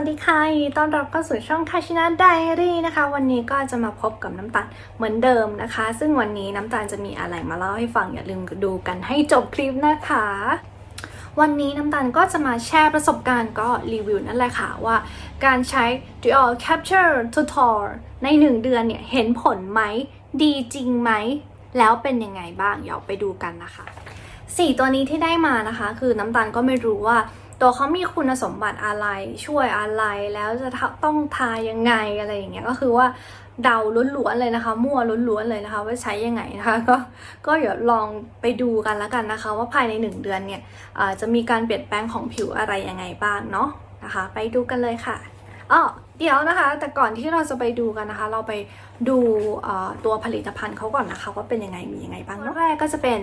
วัสดีค่ะยินดีต้อนรับเข้าสู่ช่องคาชินาไดอารี่นะคะ วันนี้ก็จะมาพบกับน้ำตาลเหมือนเดิมนะคะ ซึ่งวันนี้น้ำตาลจะมีอะไรมาเล่าให้ฟังอย่าลืมดูกันให้จบคลิปนะคะ วันนี้น้ำตาลก็จะมาแชร์ประสบการณ์ก็รีวิวนั่นแหละค่ะว่า การใช้ Dual Capture Tutor ใน 1 เดือนเนี่ยเห็นผลไหมดีจริงไหม แล้วเป็นยังไงบ้างเดี๋ยวไปดูกันนะคะสี่ตัวนี้ที่ได้มานะคะ คือน้ำตาลก็ไม่รู้ว่า ตัวเขามีคุณสมบัติอะไรช่วยอะไรแล้วจะต้องทายังไงอะไรอย่างเงี้ยก็คือว่าเดาล้วนๆเลยนะคะ มั่วล้วนๆเลยนะคะ ว่าใช้ยังไงนะคะก็ก็เดี๋ยวลองไปดูกันแล้วกันนะคะ ว่าภายในหนึ่งเดือนเนี่ยจะมีการเปลี่ยนแปลงของผิวอะไรยังไงบ้างเนาะนะคะ ไปดูกันเลยค่ะอ๋อเดี๋ยวนะคะ แต่ก่อนที่เราจะไปดูกันนะคะ เราไปดูตัวผลิตภัณฑ์เขาก่อนนะคะ ว่าเป็นยังไงมียังไงบ้างเนาะแรกก็จะเป็น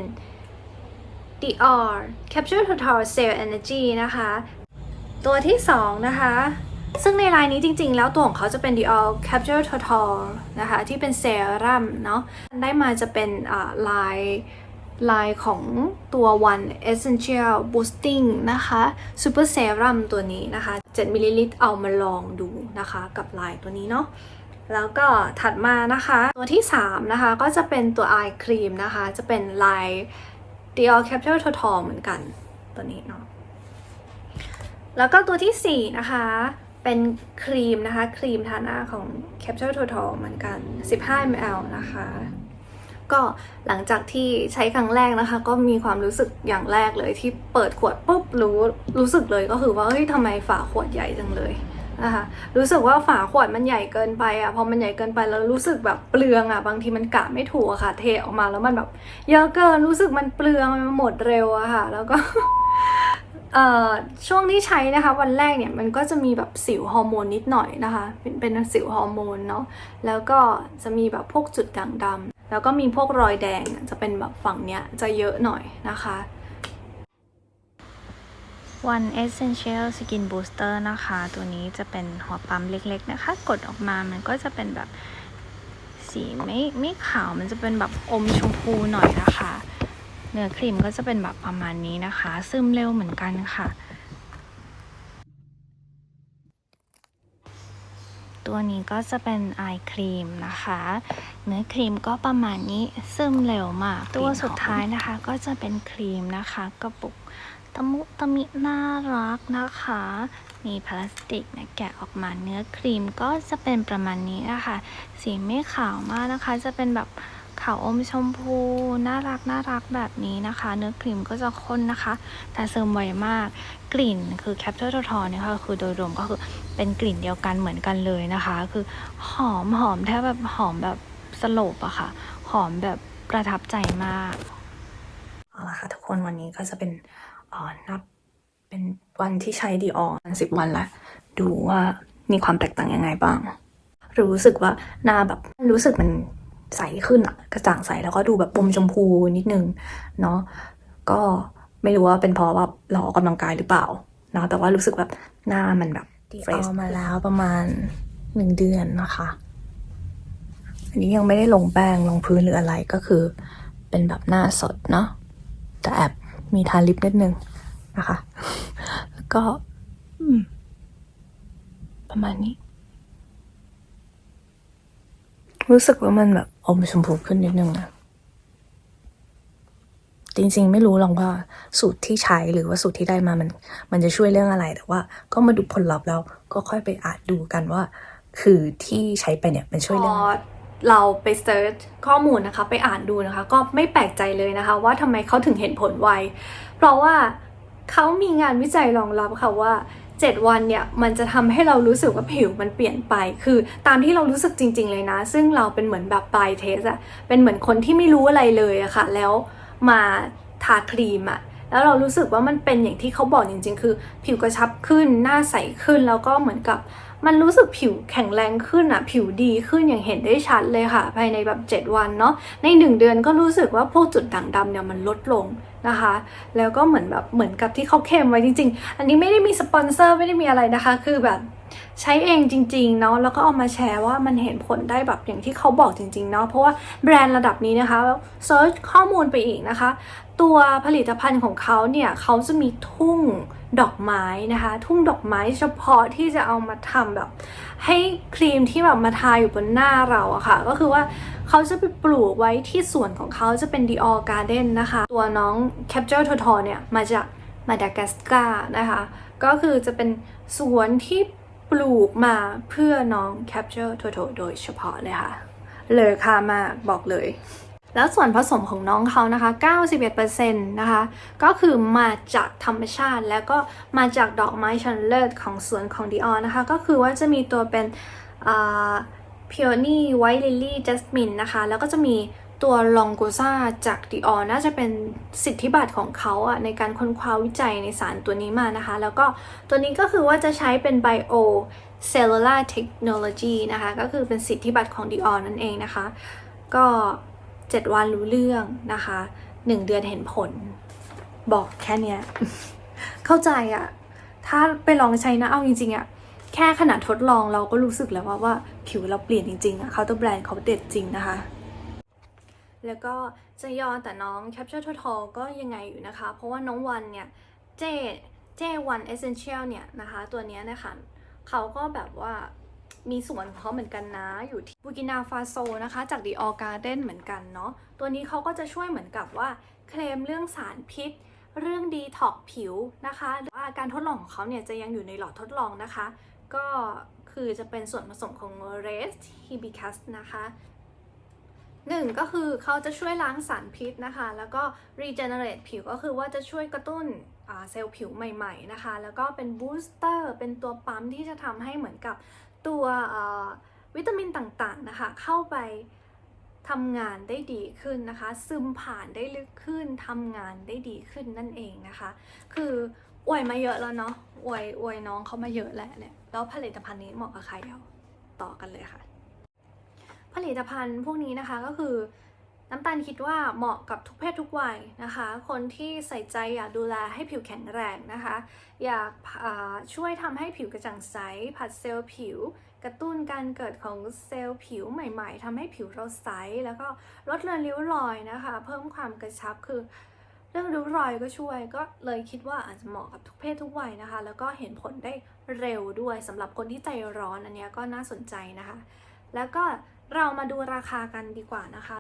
Dior Capture Total Cell Energy นะคะ ตัวที่ 2 นะคะ ซึ่งในลายนี้จริงๆ แล้วตัวของเขาจะเป็น Dior Capture Total นะคะ ที่เป็นเซรั่มเนาะได้มาจะเป็นอ่าลายลายของตัว One Essential Boosting นะคะ Super Serum ตัวนี้นะคะ 7มิลลิลิตรเอามาลองดูนะคะ กับลายตัวนี้เนาะแล้วก็ถัดมานะคะ ตัวที่ 3 นะคะ ก็จะเป็นตัว Eye Cream นะคะ จะเป็นลาย Dior Capture Total เหมือนกันตัวนี้เนาะแล้วก็ตัวที่ 4 นะคะ เป็นครีมนะคะ ครีมทาหน้าของ Capture Total เหมือนกัน 15 ml นะคะ ก็หลังจากที่ใช้ครั้งแรกนะคะ ก็มีความรู้สึกอย่างแรกเลยที่เปิดขวดปุ๊บรู้รู้สึกเลยก็คือว่าเฮ้ยทำไมฝาขวดใหญ่จังเลย นะคะรู้สึกว่าฝาขวดมันใหญ่เกินไปอะพอมันใหญ่เกินไปแล้วรู้สึกแบบเปลืองอะบางทีมันกะไม่ถูกอะค่ะ เทออกมาแล้วมันแบบเยอะเกินรู้สึกมันเปลืองมันหมดเร็วอะค่ะ แล้วก็ช่วงที่ใช้นะคะวันแรกเนี่ยมันก็จะมีแบบสิวฮอร์โมนนิดหน่อยนะคะ เป็นเป็นสิวฮอร์โมนเนาะแล้วก็จะมีแบบพวกจุดด่างดำแล้วก็มีพวกรอยแดงจะเป็นแบบฝั่งเนี้ยจะเยอะหน่อยนะคะ One Essential Skin Booster นะคะ ตัวนี้จะเป็นหัวปั๊มเล็กๆนะคะ กดออกมามันก็จะเป็นแบบสีไม่ไม่ขาว มันจะเป็นแบบอมชมพูหน่อยนะคะ เนื้อครีมก็จะเป็นแบบประมาณนี้นะคะ ซึมเร็วเหมือนกันค่ะ ตัวนี้ก็จะเป็นไอครีมนะคะ เนื้อครีมก็ประมาณนี้ซึมเร็วมาก ตัวสุดท้ายนะคะก็จะเป็นครีมนะคะกระปุก ตะมุตะมิน่ารักนะคะ มีพลาสติกนะแกะออกมาเนื้อครีมก็จะเป็นประมาณนี้นะคะ สีไม่ขาวมากนะคะ จะเป็นแบบขาวอมชมพูน่ารักน่ารักแบบนี้นะคะ เนื้อครีมก็จะข้นนะคะ แต่ซึมไวมากกลิ่นคือ Capture Total เนี่ค่ะคือโดยรวมก็คือเป็นกลิ่นเดียวกันเหมือนกันเลยนะคะ คือหอมหอมแทบแบบหอมแบบสลปอะค่ะ หอมแบบประทับใจมากเอาละค่ะทุกคนวันนี้ก็จะเป็น นับเป็นวันที่ใช้ดีออนสิบวันละดูว่ามีความแตกต่างยังไงบ้าง รู้สึกว่าหน้าแบบรู้สึกมันใสขึ้นอะกระจ่างใสแล้วก็ดูแบบปมชมพูนิดนึงเนาะก็ไม่รู้ว่าเป็นเพราะว่าเราออกกำลังกายหรือเปล่าเนาะแต่ว่ารู้สึกแบบหน้ามันแบบดีอ fresh อมาแล้วประมาณหนึ่งเดือนนะคะ อันนี้ยังไม่ได้ลงแป้งลงพื้นหรืออะไรก็คือ เป็นแบบหน้าสดเนาะแต่แอบ มีทาลิปนิดนึงนะคะ แล้วก็ประมาณนี้ รู้สึกว่ามันแบบอมชมพูขึ้นนิดนึงนะจริงๆ ไม่รู้หรอกว่าสูตรที่ใช้หรือว่าสูตรที่ได้มามัน มันจะช่วยเรื่องอะไร แต่ว่าก็มาดูผลลัพธ์แล้วก็ค่อยไปอ่านดูกันว่า คือที่ใช้ไปเนี่ยมันช่วยเรื่อง เราไปเซิร์ชข้อมูลนะคะ ไปอ่านดูนะคะ ก็ไม่แปลกใจเลยนะคะ ว่าทำไมเขาถึงเห็นผลไว เพราะว่าเขามีงานวิจัยรองรับค่ะว่า 7 วันเนี่ยมันจะทำให้เรารู้สึกว่าผิวมันเปลี่ยนไป คือตามที่เรารู้สึกจริง ๆ เลยนะ ซึ่งเราเป็นเหมือนแบบปลายเทสอะเป็นเหมือนคนที่ไม่รู้อะไรเลยอะค่ะ แล้วมาทาครีมอะแล้วเรารู้สึกว่ามันเป็นอย่างที่เขาบอกจริง ๆ คือ ผิวกระชับขึ้นหน้าใสขึ้นแล้วก็เหมือนกับ มันรู้สึกผิวแข็งแรงขึ้นอะผิวดีขึ้นอย่างเห็นได้ชัดเลยค่ะ ภายในแบบ 7 วันเนาะใน 1 เดือนก็รู้สึกว่าพวกจุดด่างดำเนี่ยมันลดลงนะคะ แล้วก็เหมือนแบบเหมือนกับที่เขาเค็มไว้จริง ๆ อันนี้ไม่ได้มีสปอนเซอร์ไม่ได้มีอะไรนะคะ คือแบบ ใช้เองจริงๆเนาะแล้วก็เอามาแชร์ว่ามันเห็นผลได้แบบอย่างที่เขาบอกจริงๆเนาะเพราะว่าแบรนด์ระดับนี้นะคะเซิร์ชข้อมูลไปอีกนะคะ ตัวผลิตภัณฑ์ของเขาเนี่ยเขาจะมีทุ่งดอกไม้นะคะ ทุ่งดอกไม้เฉพาะที่จะเอามาทำแบบ ให้ครีมที่แบบมาทาอยู่บนหน้าเราอะค่ะ ก็คือว่าเขาจะไปปลูกไว้ที่สวนของเขาจะเป็น Dior Garden นะคะ ตัวน้อง Capture Total เนี่ยมาจากมาดากัสการ์นะคะ ก็คือจะเป็นสวนที่ ปลูกมาเพื่อน้อง Capture Total โดยเฉพาะเลยค่ะ เลยค่ามากบอกเลย แล้วส่วนผสมของน้องเขานะคะ 91%นะคะ ก็คือมาจากธรรมชาติ แล้วก็มาจากดอกไม้ชั้นเลิศของสวนของ Dior นะคะ ก็คือว่าจะมีตัวเป็นพิโอนี่ไวท์ลิลลี่จัสมินนะคะ แล้วก็จะมี ตัวลองโกซาจาก Dior น่าจะเป็นสิทธิบัตรของเขาอะในการค้นคว้าวิจัยในสารตัวนี้มานะคะ แล้วก็ตัวนี้ก็คือว่าจะใช้เป็น Bio Cellular Technology นะคะ ก็คือเป็นสิทธิบัตรของ Dior นั่นเองนะคะ ก็ 7 วันรู้เรื่องนะคะ 1 เดือนเห็นผล บอกแค่เนี้ย เข้าใจอะถ้าไปลองใช้นะ เอาจริงๆอะแค่ขนาดทดลองเราก็รู้สึกแล้วว่าว่าผิวเราเปลี่ยนจริงๆอะเขาตัวแบรนด์เขาเด็ดจริงนะคะ แล้วก็จะยอนแต่น้อง Capture Total ก็ยังไงอยู่นะคะ เพราะว่าน้องวันเนี่ยเจเจวัน Essential เนี่ยนะคะ ตัวนี้นะคะเขาก็แบบว่ามีส่วนของเขาเหมือนกันนะ อยู่ที่บูกินาฟาโซนะคะ จาก Dior Garden เหมือนกันเนาะตัวนี้เขาก็จะช่วยเหมือนกับว่าเคลมเรื่องสารพิษ เรื่องดีท็อกผิวนะคะว่าการทดลองของเขาเนี่ยจะยังอยู่ในหลอดทดลองนะคะ ก็คือจะเป็นส่วนผสมของ Res Hibiscus นะคะ หนึ่งก็คือเขาจะช่วยล้างสารพิษนะคะ แล้วก็ regenerate ผิวก็คือว่าจะช่วยกระตุ้นเซลล์ผิวใหม่ๆนะคะ แล้วก็เป็น booster เป็นตัวปั๊มที่จะทำให้เหมือนกับตัววิตามินต่างๆนะคะ เข้าไปทำงานได้ดีขึ้นนะคะ ซึมผ่านได้ลึกขึ้นทำงานได้ดีขึ้นนั่นเองนะคะ คืออวยมาเยอะแล้วเนาะอวยอวยน้องเขามาเยอะแหละเนี่ยแล้วผลิตภัณฑ์นี้เหมาะกับใครเอาต่อกันเลยค่ะ ผลิตภัณฑ์พวกนี้นะคะก็คือน้ำตาลคิดว่าเหมาะกับทุกเพศทุกวัยนะคะ คนที่ใส่ใจอยากดูแลให้ผิวแข็งแรงนะคะ อยากาช่วยทำให้ผิวกระจ่างใส ผัดเซลล์ผิว กระตุ้นการเกิดของเซลล์ผิวใหม่ๆทำให้ผิวเราใส แล้วก็ลดเลือนริ้วรอยนะคะ เพิ่มความกระชับคือ เรื่องริ้วรอยก็ช่วยก็เลยคิดว่าอาจจะเหมาะกับทุกเพศทุกวัยนะคะ แล้วก็เห็นผลได้เร็วด้วยสำหรับคนที่ใจร้อนอันนี้ก็น่าสนใจนะคะ แล้วก็เรามาดูราคากันดีกว่านะคะ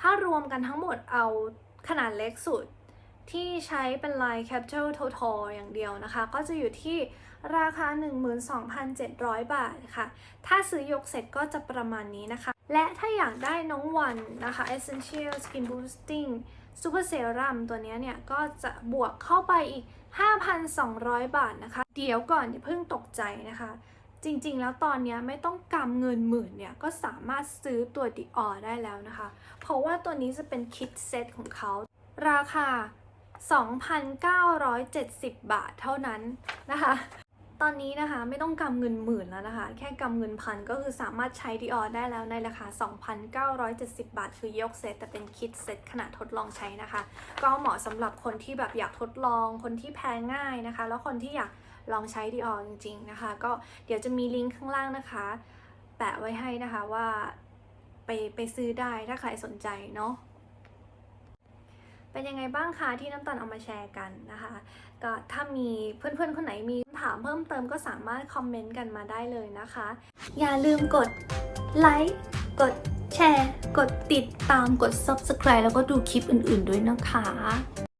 ถ้ารวมกันทั้งหมดเอาขนาดเล็กสุด ที่ใช้เป็นลาย Capture Total อย่างเดียวนะคะ ก็จะอยู่ที่ราคา 12,700 บาทค่ะ ถ้าซื้อยกเสร็จก็จะประมาณนี้นะคะ และถ้าอยากได้น้องวันนะคะ Essential Skin Boosting Super Serum ตัวนี้เนี่ย ก็จะบวกเข้าไปอีก 5,200 บาทนะคะ เดี๋ยวก่อนอย่าเพิ่งตกใจนะคะ จริงๆ แล้วตอนนี้ไม่ต้องกำเงินหมื่นเนี่ย ก็สามารถซื้อตัว Dior ได้แล้วนะคะ เพราะว่าตัวนี้จะเป็นคิดเซตของเขาราคา 2,970 บาทเท่านั้นนะคะ ตอนนี้นะคะไม่ต้องกำเงินหมื่นแล้วนะคะ แค่กำเงินพันก็คือสามารถใช้ Dior ได้แล้วในราคา 2,970 บาท คือยกเซตแต่เป็นคิดเซตขนาดทดลองใช้นะคะ ก็เหมาะสำหรับคนที่แบบอยากทดลอง คนที่แพ้ง่ายนะคะ แล้วคนที่อยากลองใช้ Dior จริง ๆนะคะ ก็เดี๋ยวจะมีลิงก์ข้างล่างนะคะ แปะไว้ให้นะคะว่าไปไปซื้อได้ถ้าใครสนใจเนาะ เป็นยังไงบ้างคะที่น้ำตาลเอามาแชร์กันนะคะ ก็ถ้ามีเพื่อนๆ คนไหนมีคำถามเพิ่มเติมก็สามารถคอมเมนต์กันมาได้เลยนะคะ อย่าลืมกดไลค์กดแชร์ กดติดตามกด Subscribe แล้วก็ดูคลิปอื่นๆด้วยนะคะ